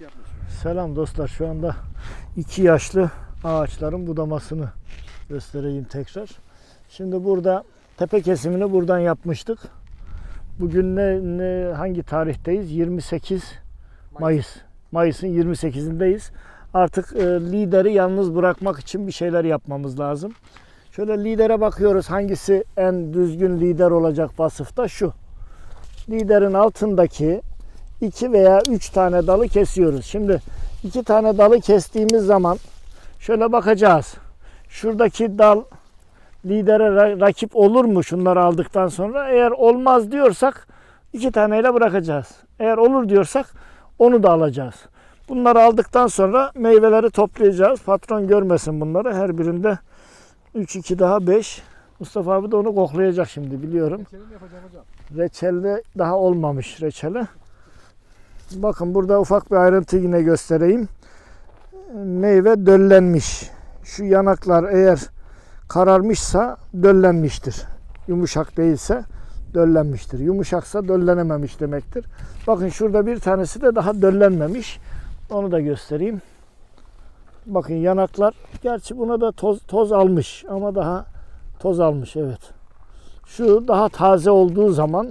şey yapmıyorsun. Selam dostlar. Şu anda iki yaşlı ağaçların budamasını göstereyim tekrar. Şimdi burada tepe kesimini buradan yapmıştık. Bugün ne, ne hangi tarihteyiz? 28 Mayıs. Mayıs'ın 28'indeyiz. Artık e, lideri yalnız bırakmak için bir şeyler yapmamız lazım. Şöyle lidere bakıyoruz. Hangisi en düzgün lider olacak vasıfta? Şu. Liderin altındaki iki veya üç tane dalı kesiyoruz. Şimdi iki tane dalı kestiğimiz zaman şöyle bakacağız. Şuradaki dal lidere ra- rakip olur mu şunları aldıktan sonra? Eğer olmaz diyorsak iki taneyle bırakacağız. Eğer olur diyorsak onu da alacağız. Bunları aldıktan sonra meyveleri toplayacağız. Patron görmesin bunları. Her birinde 3 2 daha 5. Mustafa abi de onu koklayacak şimdi biliyorum. Senin yapacağım hocam. Reçelde daha olmamış reçeli. Bakın burada ufak bir ayrıntı yine göstereyim. Meyve döllenmiş. Şu yanaklar eğer kararmışsa döllenmiştir. Yumuşak değilse döllenmiştir. Yumuşaksa döllenememiş demektir. Bakın şurada bir tanesi de daha döllenmemiş. Onu da göstereyim. Bakın yanaklar gerçi buna da toz, toz almış ama daha toz almış evet. Şu daha taze olduğu zaman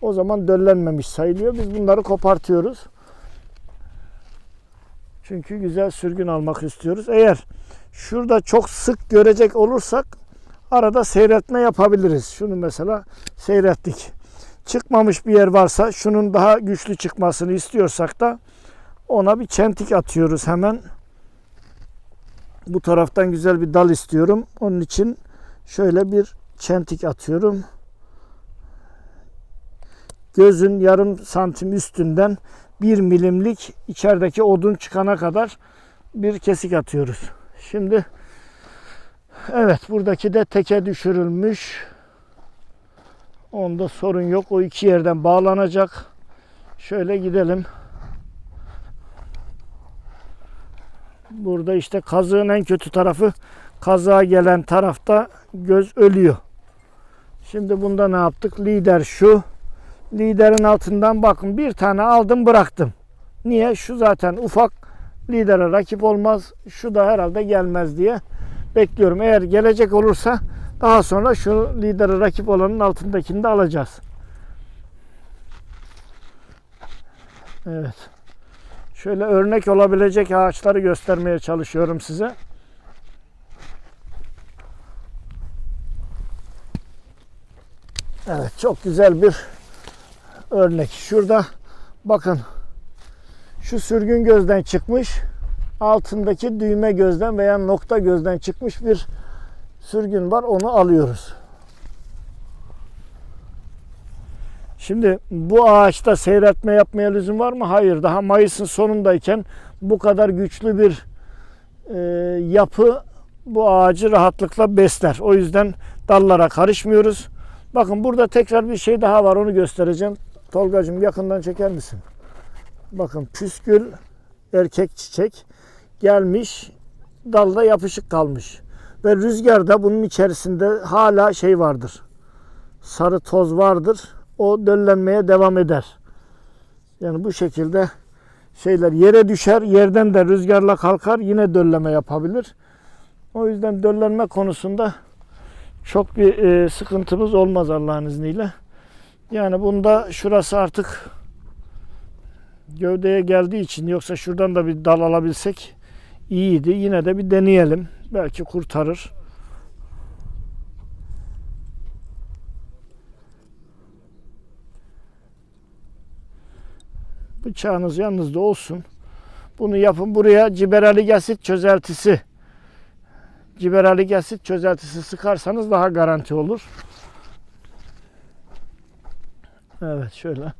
o zaman döllenmemiş sayılıyor. Biz bunları kopartıyoruz. Çünkü güzel sürgün almak istiyoruz. Eğer şurada çok sık görecek olursak arada seyretme yapabiliriz. Şunu mesela seyrettik. Çıkmamış bir yer varsa şunun daha güçlü çıkmasını istiyorsak da ona bir çentik atıyoruz hemen. Bu taraftan güzel bir dal istiyorum. Onun için şöyle bir çentik atıyorum. Gözün yarım santim üstünden bir milimlik içerideki odun çıkana kadar bir kesik atıyoruz. Şimdi evet buradaki de teke düşürülmüş. Onda sorun yok. O iki yerden bağlanacak. Şöyle gidelim. Burada işte kazığın en kötü tarafı kazığa gelen tarafta göz ölüyor. Şimdi bunda ne yaptık? Lider şu. Liderin altından bakın bir tane aldım bıraktım. Niye? Şu zaten ufak lidere rakip olmaz. Şu da herhalde gelmez diye bekliyorum. Eğer gelecek olursa daha sonra şu lidere rakip olanın altındakini de alacağız. Evet. Şöyle örnek olabilecek ağaçları göstermeye çalışıyorum size. Evet çok güzel bir örnek. Şurada bakın şu sürgün gözden çıkmış. Altındaki düğme gözden veya nokta gözden çıkmış bir sürgün var. Onu alıyoruz. Şimdi bu ağaçta seyretme yapmaya lüzum var mı? Hayır. Daha Mayıs'ın sonundayken bu kadar güçlü bir e, yapı bu ağacı rahatlıkla besler. O yüzden dallara karışmıyoruz. Bakın burada tekrar bir şey daha var onu göstereceğim. Tolgacığım yakından çeker misin? Bakın püskül erkek çiçek gelmiş dalda yapışık kalmış. Ve rüzgarda bunun içerisinde hala şey vardır. Sarı toz vardır. O döllenmeye devam eder. Yani bu şekilde şeyler yere düşer, yerden de rüzgarla kalkar yine dölleme yapabilir. O yüzden döllenme konusunda çok bir e, sıkıntımız olmaz Allah'ın izniyle. Yani bunda şurası artık gövdeye geldiği için yoksa şuradan da bir dal alabilsek iyiydi. Yine de bir deneyelim. Belki kurtarır. Bıçağınız yanınızda olsun. Bunu yapın buraya ciberalik asit çözeltisi ciberalik asit çözeltisi sıkarsanız daha garanti olur. Evet şöyle.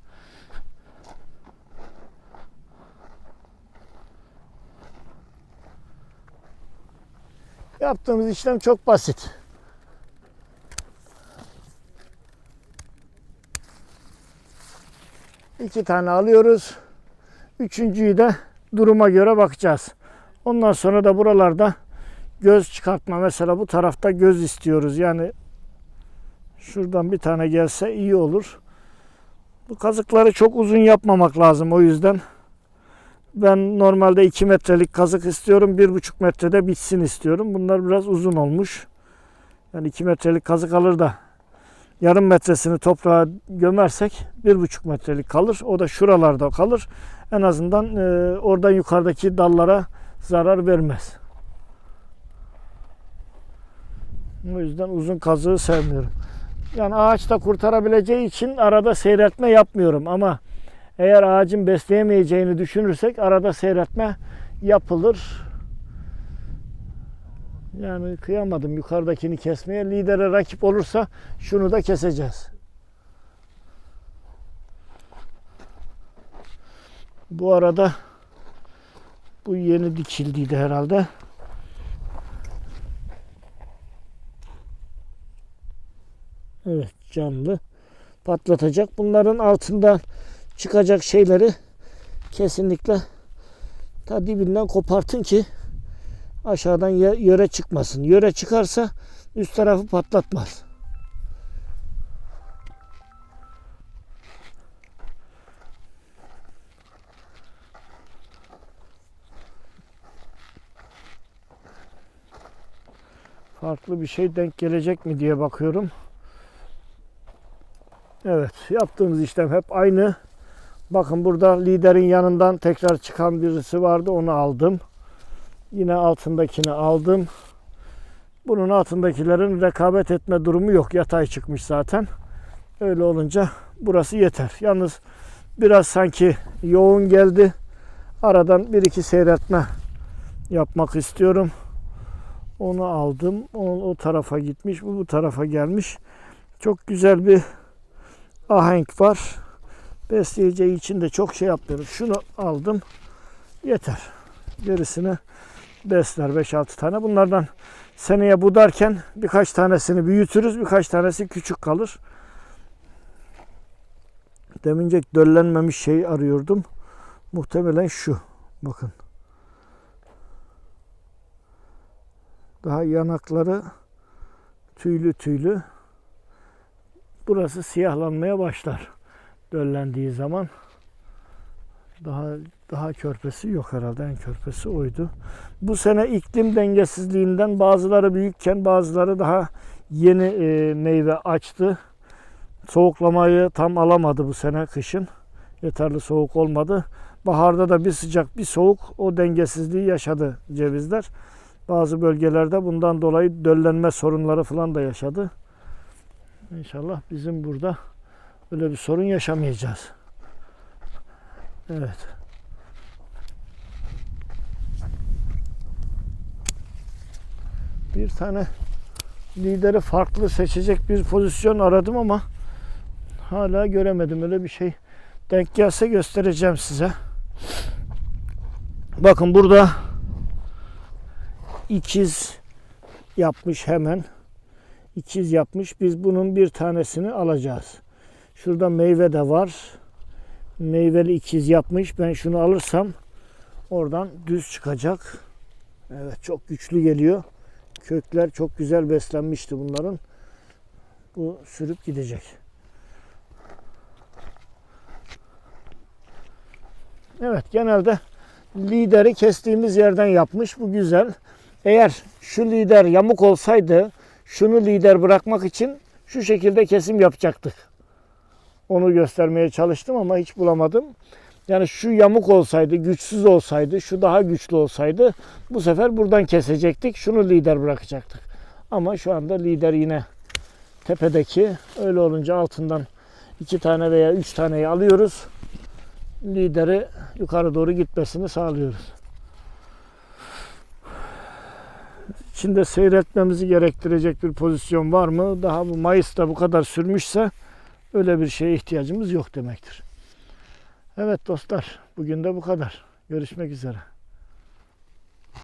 Yaptığımız işlem çok basit. İki tane alıyoruz. Üçüncüyü de duruma göre bakacağız. Ondan sonra da buralarda göz çıkartma mesela bu tarafta göz istiyoruz. Yani şuradan bir tane gelse iyi olur. Bu kazıkları çok uzun yapmamak lazım o yüzden. Ben normalde 2 metrelik kazık istiyorum. 1,5 metrede bitsin istiyorum. Bunlar biraz uzun olmuş. Yani 2 metrelik kazık alır da yarım metresini toprağa gömersek 1,5 metrelik kalır. O da şuralarda kalır. En azından e, oradan yukarıdaki dallara zarar vermez. O yüzden uzun kazığı sevmiyorum. Yani ağaçta kurtarabileceği için arada seyretme yapmıyorum ama eğer ağacın besleyemeyeceğini düşünürsek arada seyretme yapılır. Yani kıyamadım yukarıdakini kesmeye. Lidere rakip olursa şunu da keseceğiz. Bu arada bu yeni dikildiydi herhalde. Evet canlı patlatacak. Bunların altından çıkacak şeyleri kesinlikle ta dibinden kopartın ki aşağıdan yöre çıkmasın. Yöre çıkarsa üst tarafı patlatmaz. Farklı bir şey denk gelecek mi diye bakıyorum. Evet, yaptığımız işlem hep aynı. Bakın burada liderin yanından tekrar çıkan birisi vardı. Onu aldım. Yine altındakini aldım. Bunun altındakilerin rekabet etme durumu yok. Yatay çıkmış zaten. Öyle olunca burası yeter. Yalnız biraz sanki yoğun geldi. Aradan bir iki seyretme yapmak istiyorum. Onu aldım. O, o tarafa gitmiş. Bu bu tarafa gelmiş. Çok güzel bir ahenk var. Besleyeceği için de çok şey yapmıyoruz. Şunu aldım. Yeter. Gerisini besler 5-6 tane. Bunlardan seneye budarken birkaç tanesini büyütürüz. Birkaç tanesi küçük kalır. Demince döllenmemiş şey arıyordum. Muhtemelen şu. Bakın. Daha yanakları tüylü tüylü. Burası siyahlanmaya başlar. Döllendiği zaman. Daha daha körpesi yok herhalde. En körpesi oydu. Bu sene iklim dengesizliğinden bazıları büyükken bazıları daha yeni e, meyve açtı. Soğuklamayı tam alamadı bu sene kışın. Yeterli soğuk olmadı. Baharda da bir sıcak bir soğuk o dengesizliği yaşadı cevizler. Bazı bölgelerde bundan dolayı döllenme sorunları falan da yaşadı. İnşallah bizim burada öyle bir sorun yaşamayacağız. Evet. Bir tane lideri farklı seçecek bir pozisyon aradım ama hala göremedim. Öyle bir şey denk gelse göstereceğim size. Bakın burada ikiz yapmış hemen. İkiz yapmış. Biz bunun bir tanesini alacağız. Şurada meyve de var. Meyveli ikiz yapmış. Ben şunu alırsam oradan düz çıkacak. Evet çok güçlü geliyor. Kökler çok güzel beslenmişti bunların. Bu sürüp gidecek. Evet genelde lideri kestiğimiz yerden yapmış. Bu güzel. Eğer şu lider yamuk olsaydı şunu lider bırakmak için şu şekilde kesim yapacaktık. Onu göstermeye çalıştım ama hiç bulamadım. Yani şu yamuk olsaydı, güçsüz olsaydı, şu daha güçlü olsaydı bu sefer buradan kesecektik. Şunu lider bırakacaktık. Ama şu anda lider yine tepedeki. Öyle olunca altından iki tane veya üç taneyi alıyoruz. Lideri yukarı doğru gitmesini sağlıyoruz. İçinde seyretmemizi gerektirecek bir pozisyon var mı? Daha bu Mayıs'ta bu kadar sürmüşse öyle bir şeye ihtiyacımız yok demektir. Evet dostlar, bugün de bu kadar. Görüşmek üzere.